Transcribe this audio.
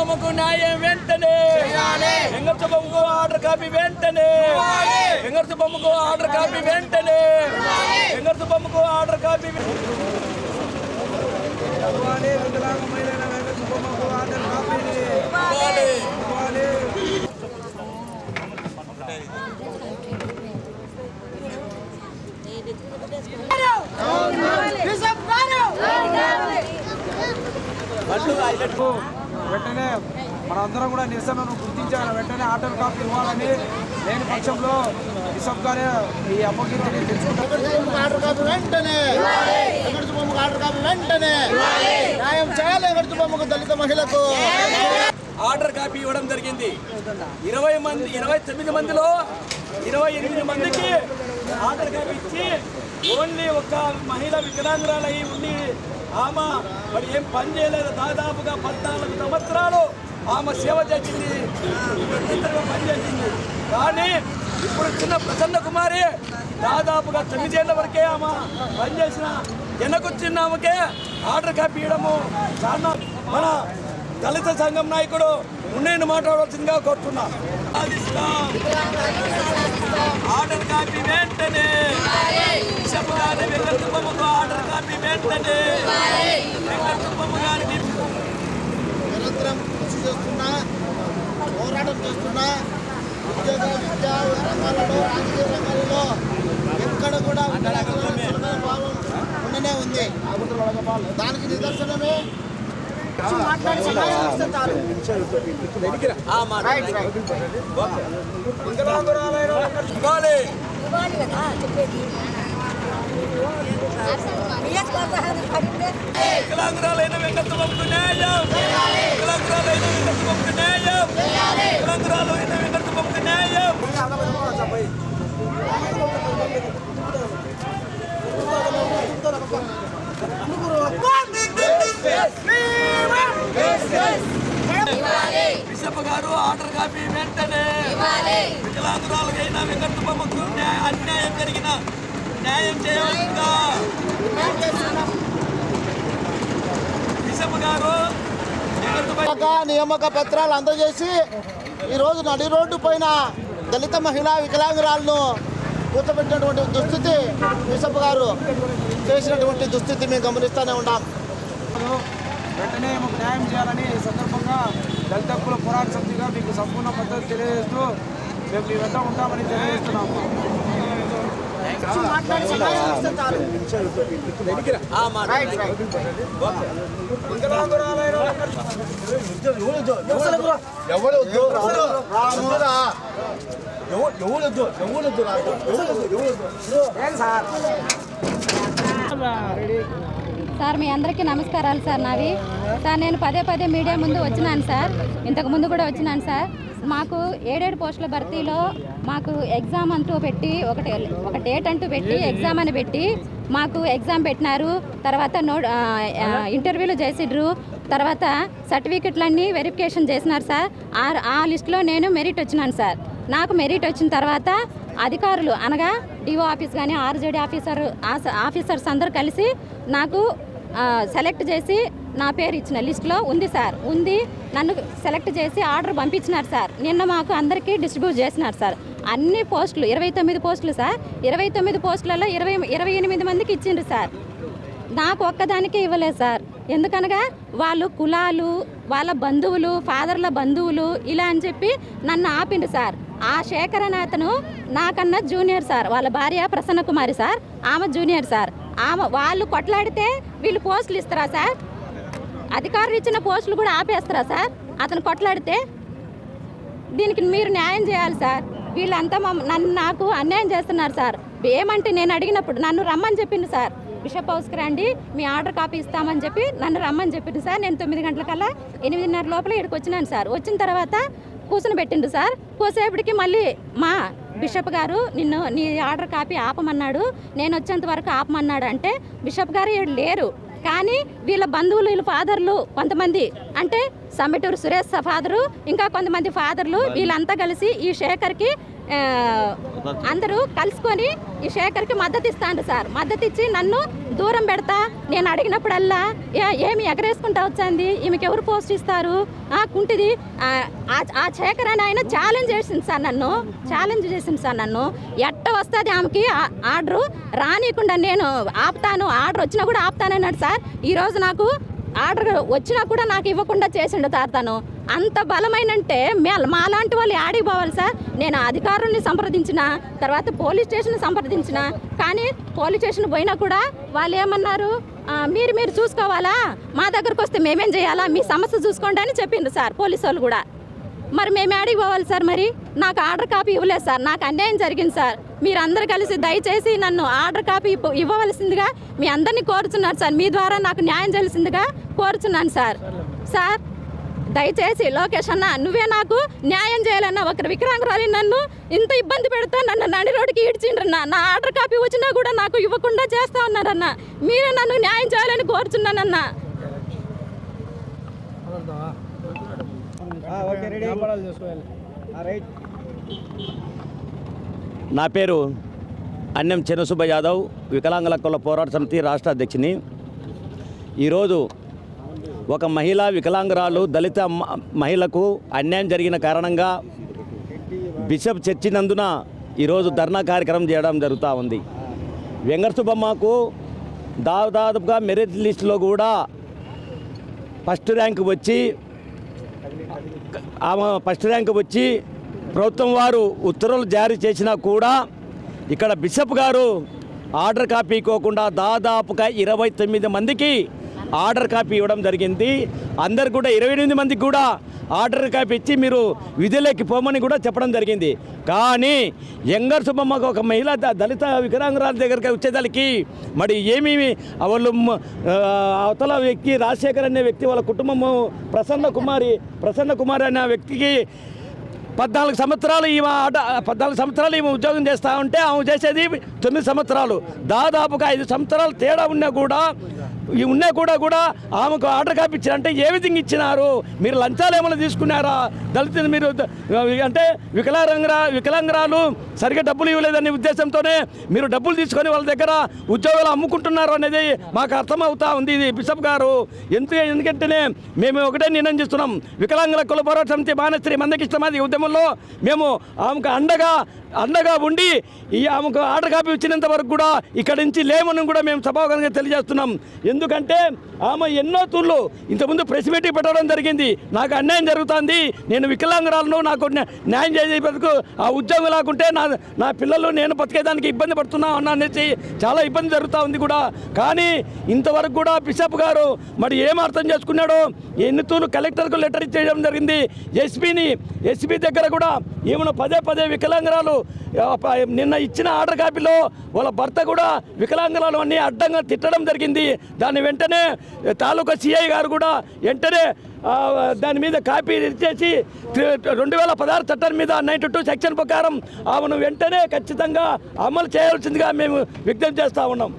వెంగర్తు బొమ్మకు న్యాయం వెంటనే వెంగర్తు బొమ్మకు ఆర్డర్ కాపీ వెంటనే వెంగర్తు బొమ్మకు ఆర్డర్ కాపీ వెంటనే వెంగర్తు బొమ్మకు ఆర్డర్ కాపీ ఇవ్వాలి వికలాంగ మహిళల వెంకట బొమ్మకు వెంటనే మనందరం కూడా నిరసనను గుర్తించాలి. వెంటనే ఆర్డర్ కాపీ ఇవ్వాలని లేని పక్షంలో బిషప్ గారే ఈ అపకీర్తిని తెచ్చుకుంటారు. ఆర్డర్ కాపీ వెంటనే? ఆర్డర్ కాపీ వెంటనే? న్యాయం చేయాలి దళిత మహిళకు? ఆర్డర్ కాపీ ఇవ్వడం జరిగింది. ఇరవై మంది ఇరవై తొమ్మిది మందిలో ఇరవై ఎనిమిది మందికి ఆర్డర్ కాపీ ఇచ్చి ఓన్లీ ఒక మహిళ వికలాంగురాలయ్యి ఉండి ఆమె మరి ఏం పని చేయలేదు. దాదాపుగా పద్నాలుగు సంవత్సరాలు ఆమె సేవ చేసింది. నిరంతరంగా పనిచేసింది కానీ ఇప్పుడు చిన్న ప్రసన్న కుమారి దాదాపుగా తొమ్మిదేళ్ళ వరకే ఆమె పనిచేసిన వెనకొచ్చిన ఆమెకే ఆర్డర్ కాపీ ఇవ్వడము చాలా మన దళిత సంఘం నాయకుడు ఉన్నేను మాట్లాడవలసిందిగా కోరుతున్నాను సాధిస్తాం. ఆర్డర్ కాపీ వెంటనే. గారి వెంకటప్పమ్మకు ఆర్డర్ కాపీ వెంటనే. వెంకటప్పమ్మ గారికి నిరంతరం కృషి చేస్తున్నా పోరాటం చేస్తున్నా. ఉద్యోగ విద్యా రంగాలలో రాజకీయ రంగాలలో ఎక్కడ కూడా భావం ఉండనే ఉంది. దానికి నిదర్శనమే మాట్లాడి సమాధానం ఇస్తే చాలు. ఆ మాట వికలాంగురాలైన ఇవ్వాలి ఇవ్వాలి కదా చెప్పేది వికలాంగురాలైన వెంకటప్పమ్మకు న్యాయం వికలాంగురాలైన వెంకటప్పమ్మకు న్యాయం వికలాంగురాలైన వెంకటప్పమ్మకు న్యాయం గారు ఆర్డర్ కాపీ వెంటనే. వికలాంగురాలకైనా వెంకటప్పమ్మకు న్యాయ- అన్యాయం జరిగిన న్యాయం నియామక నియామక పత్రాలు అందజేసి ఈరోజు నడి రోడ్డు పైన దళిత మహిళా వికలాంగురాలను కూర్చోబెట్టినటువంటి దుస్థితి బిషప్ గారు చేసినటువంటి దుస్థితి మేము గమనిస్తూనే ఉన్నాం. వెంటనే మాకు న్యాయం చేయాలని ఈ సందర్భంగా దళిత హక్కుల పోరాట సమితిగా మీకు సంపూర్ణ మద్దతు తెలియజేస్తూ మేము మీ వెంట ఉంటామని తెలియజేస్తున్నాము మాట్లాడి సమాధానం ఇస్తే చాలు. ఆ మాట వికలాంగురాలైన వెంకట ఎవరు వద్దు రామురా ఎవరు ఎవరు వద్దు ఎవరు వద్దు నాకు ఎవరు వద్దు ఎవరు వద్దు ఏం సార్ సార్ మీ అందరికీ నమస్కారాలు సార్ నావి. సార్ నేను పదే పదే మీడియా ముందు వచ్చినాను సార్. ఇంతకు ముందు కూడా వచ్చినాను సార్. మాకు ఏడేడు పోస్టుల భర్తీలో మాకు ఎగ్జామ్ అంటూ పెట్టి ఒకటి ఒక డేట్ అంటూ పెట్టి ఎగ్జామ్ అని పెట్టి మాకు ఎగ్జామ్ పెట్టినారు. తర్వాత నో ఇంటర్వ్యూలు చేసిడ్రు తర్వాత సర్టిఫికెట్లన్నీ వెరిఫికేషన్ చేసినారు సార్. ఆ ఆ లిస్టులో నేను మెరిట్ వచ్చినాను సార్. నాకు మెరిట్ వచ్చిన తర్వాత అధికారులు అనగా డిఓ ఆఫీస్ కానీ ఆర్జేడీ ఆఫీసర్ ఆఫీసర్స్ అందరూ కలిసి నాకు సెలెక్ట్ చేసి నా పేరు ఇచ్చిన లిస్ట్లో ఉంది సార్. ఉంది. నన్ను సెలెక్ట్ చేసి ఆర్డర్ పంపించినారు సార్. నిన్న మాకు అందరికీ డిస్ట్రిబ్యూట్ చేసినారు సార్. అన్ని పోస్టులు ఇరవై తొమ్మిది పోస్టులు సార్. ఇరవై తొమ్మిది పోస్టులలో ఇరవై ఇరవై ఎనిమిది మందికి ఇచ్చిండ్రు సార్. నాకు ఒక్కదానికే ఇవ్వలేదు సార్. ఎందుకనగా వాళ్ళు కులాలు వాళ్ళ బంధువులు ఫాదర్ల బంధువులు ఇలా అని చెప్పి నన్ను ఆపిండు సార్. ఆ శేఖర్ అనే అతను నాకన్నా జూనియర్ సార్. వాళ్ళ భార్య ప్రసన్న కుమారి సార్. ఆమె జూనియర్ సార్. ఆమె వాళ్ళు కొట్లాడితే వీళ్ళు పోస్టులు ఇస్తారా సార్? అధికారులు ఇచ్చిన పోస్టులు కూడా ఆపేస్తారా సార్? అతను కొట్లాడితే దీనికి మీరు న్యాయం చేయాలి సార్. వీళ్ళంతా నన్ను నాకు అన్యాయం చేస్తున్నారు సార్. ఏమంటే నేను అడిగినప్పుడు నన్ను రమ్మని చెప్పింది సార్. బిషప్ హౌస్కి రండి మీ ఆర్డర్ కాపీ ఇస్తామని చెప్పి నన్ను రమ్మని చెప్పింది సార్. నేను తొమ్మిది గంటలకల్లా ఎనిమిదిన్నర లోపల ఇక్కడికి వచ్చినాను సార్. వచ్చిన తర్వాత కూర్చుని పెట్టిండు సార్. కూసేపటికి మళ్ళీ మా బిషప్ గారు నిన్ను నీ ఆర్డర్ కాపీ ఆపమన్నాడు నేను వచ్చేంత వరకు ఆపమన్నాడు అంటే బిషప్ గారు లేరు. కానీ వీళ్ళ బంధువులు వీళ్ళ ఫాదర్లు కొంతమంది అంటే సమ్మెటూరు సురేష్ ఫాదరు ఇంకా కొంతమంది ఫాదర్లు వీళ్ళంతా కలిసి ఈ శేఖర్కి అందరూ కలుసుకొని ఈ శేఖర్కి మద్దతు ఇస్తాను సార్. మద్దతు ఇచ్చి నన్ను దూరం పెడతా నేను అడిగినప్పుడల్లా ఏమి ఎగరేసుకుంటా వచ్చింది? ఈమెకి ఎవరు పోస్ట్ ఇస్తారు? కుంటిది ఆ, ఆ- శేఖర్ అని ఆయన ఛాలెంజ్ చేసింది సార్ నన్ను ఛాలెంజ్ చేసింది సార్ నన్ను. ఎట్ట వస్తుంది ఆమెకి? ఆర్డరు రానియకుండా నేను ఆపుతాను ఆర్డర్ వచ్చినా కూడా ఆపుతానన్నాడు సార్. ఈరోజు నాకు ఆర్డర్ వచ్చినా కూడా నాకు ఇవ్వకుండా చేసిండు సార్ తను అంత బలమైనంటే మే మాలాంటి వాళ్ళు ఆడికి పోవాలి సార్? నేను అధికారుల్ని సంప్రదించిన తర్వాత పోలీస్ స్టేషన్ సంప్రదించిన కానీ పోలీస్ స్టేషన్ పోయినా కూడా వాళ్ళు ఏమన్నారు? మీరు మీరు చూసుకోవాలా? మా దగ్గరకు వస్తే మేమేం చేయాలా? మీ సమస్య చూసుకోండి అని చెప్పిండ్రు సార్ పోలీసు వాళ్ళు కూడా. మరి మేము ఆడికి పోవాలి సార్ మరి? నాకు ఆర్డర్ కాపీ ఇవ్వలేదు సార్. నాకు అన్యాయం జరిగింది సార్. మీరందరూ కలిసి దయచేసి నన్ను ఆర్డర్ కాపీ ఇవ్వవలసిందిగా మీ అందరినీ కోరుచున్నారు సార్. మీ ద్వారా నాకు న్యాయం చేయాల్సిందిగా కోరుచున్నాను సార్. సార్ దయచేసి లోకేష్ అన్న నువ్వే నాకు న్యాయం చేయాలన్న ఒక వికరాంగురాలి నన్ను ఇంత ఇబ్బంది పెడతా నన్ను నడి రోడ్డుకి ఈడ్చిండ్రన్న నా ఆర్డర్ కాపీ వచ్చినా కూడా నాకు ఇవ్వకుండా చేస్తా ఉన్నారన్న మీరే నన్ను న్యాయం చేయాలని కోరుచున్నానన్న ఓకే రెడీ చేసుకోవాలి. రైట్. నా పేరు అన్నం చిన్నసుబ్బ యాదవ్ వికలాంగుల కుల పోరాట సమితి రాష్ట్ర అధ్యక్షుని. ఈరోజు ఒక మహిళా వికలాంగురాలు దళిత మ- మహిళకు అన్యాయం జరిగిన కారణంగా బిషప్ చర్చినందున ఈరోజు ధర్నా కార్యక్రమం చేయడం జరుగుతూ ఉంది. వెంకట సుబ్బమ్మకు దాదాపుగా మెరిట్ లిస్టులో కూడా ఫస్ట్ ర్యాంక్ వచ్చి ఆమె ఫస్ట్ ర్యాంక్ వచ్చి ప్రభుత్వం వారు ఉత్తర్వులు జారీ చేసినా కూడా ఇక్కడ బిషప్ గారు ఆర్డర్ కాపీ ఇవ్వకుండా దాదాపుగా ఇరవై తొమ్మిది మందికి ఆర్డర్ కాపీ ఇవ్వడం జరిగింది. అందరు కూడా ఇరవై ఎనిమిది మందికి కూడా ఆర్డర్ కాపీ ఇచ్చి మీరు విధులకి పోమని కూడా చెప్పడం జరిగింది. కానీ యంగర్ సుబ్బమ్మకు ఒక మహిళ దళిత వికలాంగురాల దగ్గరికి వచ్చేదానికి మరి ఏమీ వాళ్ళు అవతల వ్యక్తి రాజశేఖర్ అనే వ్యక్తి వాళ్ళ కుటుంబము ప్రసన్న కుమారి ప్రసన్న కుమారి అనే వ్యక్తికి పద్నాలుగు సంవత్సరాలు ఈమె ఆట పద్నాలుగు సంవత్సరాలు ఈమె ఉద్యోగం చేస్తూ ఉంటే ఆమె చేసేది తొమ్మిది సంవత్సరాలు. దాదాపుగా ఐదు సంవత్సరాలు తేడా ఉన్నా కూడా ఉన్నా కూడా కూడా ఆమెకు ఆర్డర్ కాపీ ఇచ్చారంటే ఏ విధంగా ఇచ్చినారు. మీరు లంచాలు ఏమైనా తీసుకున్నారా? దళిత మీరు అంటే వికలాంగరా వికలాంగరాలు సరిగ్గా డబ్బులు ఇవ్వలేదనే ఉద్దేశంతోనే మీరు డబ్బులు తీసుకొని వాళ్ళ దగ్గర ఉద్యోగాలు అమ్ముకుంటున్నారు అనేది మాకు అర్థమవుతా ఉంది. ఇది బిషప్ గారు. ఎందుకు ఎందుకంటేనే మేము ఒకటే నిర్ణయం చేస్తున్నాం. వికలాంగుల కుల పోరాట సమితి మానశ్రీ మందకిష్టమాది ఉద్యమంలో మేము ఆమెకు అండగా అండగా ఉండి ఈ ఆమెకు ఆర్డర్ కాపీ ఇచ్చినంత వరకు కూడా ఇక్కడి నుంచి లేమని కూడా మేము సభాగంగా తెలియజేస్తున్నాం. ఎందుకంటే ఆమె ఎన్నో తూర్లు ఇంతకుముందు ప్రెస్ మీటింగ్ పెట్టడం జరిగింది. నాకు అన్యాయం జరుగుతుంది. నేను వికలాంగురాలను నాకు న్యాయం న్యాయం చేసేందుకు ఆ ఉద్యోగం లేకుంటే నా నా పిల్లలు నేను బతికేదానికి ఇబ్బంది పడుతున్నా అన్న అనేసి చాలా ఇబ్బంది జరుగుతూ ఉంది కూడా. కానీ ఇంతవరకు కూడా బిషప్ గారు మరి ఏం అర్థం చేసుకున్నాడో ఎన్ని తూర్లు కలెక్టర్కు లెటర్ ఇచ్చేయడం జరిగింది. ఎస్పీని ఎస్పీ దగ్గర కూడా ఏమైనా పదే పదే వికలాంగురాలు నిన్న ఇచ్చిన ఆర్డర్ కాపీలో వాళ్ళ భర్త కూడా వికలాంగురాలు అన్ని అడ్డంగా తిట్టడం జరిగింది. దాన్ని వెంటనే తాలూకా సిఐ గారు కూడా వెంటనే దాని మీద కాపీ ఇచ్చేసి రెండు వేల పదహారు చట్టం మీద నైన్టీ టూ సెక్షన్ ప్రకారం ఆమెను వెంటనే ఖచ్చితంగా అమలు చేయాల్సిందిగా మేము విజ్ఞప్తి చేస్తూ ఉన్నాం.